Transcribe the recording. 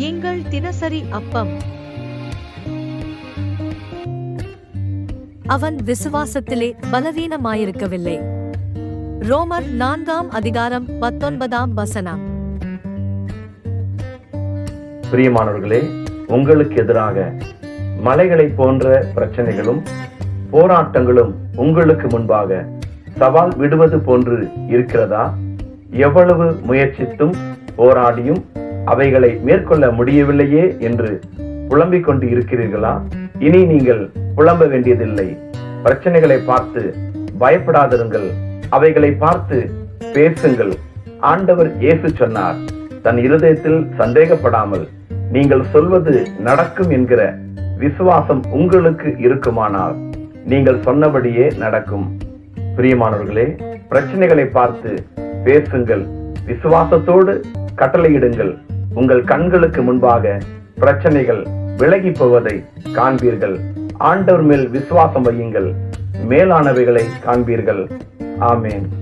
எங்கள் தினசரி அப்பம். அவன் விசுவாசத்திலே பலவீனமாயிருக்கவில்லை. ரோமர் நான்காம் அதிகாரம் பத்தொன்பதாம் வசனம். பிரியமானவர்களே உங்களுக்கு எதிராக மலைகளை போன்ற பிரச்சனைகளும் போராட்டங்களும் உங்களுக்கு முன்பாக சவால் விடுவது போன்று இருக்கிறதா? எவ்வளவு முயற்சித்தும் போராடியும் அவைகளை மேற்கொள்ள முடியவில்லையே என்று புலம்பிக் கொண்டு இருக்கிறீர்களா? இனி நீங்கள் புலம்ப வேண்டியதில்லை. பிரச்சனைகளை பார்த்து பயப்படாதிருங்கள். அவைகளை பார்த்து பேசுங்கள். ஆண்டவர் இயேசு சொன்னார் தன் இருதயத்தில் சந்தேகப்படாமல் நீங்கள் சொல்வது நடக்கும் என்கிற விசுவாசம் உங்களுக்கு இருக்குமானால் நீங்கள் சொன்னபடியே நடக்கும். பிரியமானவர்களே பிரச்சனைகளை பார்த்து பேசுங்கள். விசுவாசத்தோடு கட்டளையிடுங்கள். உங்கள் கண்களுக்கு முன்பாக பிரச்சனைகள் விலகி போவதை காண்பீர்கள். ஆண்டவர் மேல் விசுவாசம் வையுங்கள். மேலானவைகளை காண்பீர்கள். ஆமேன்.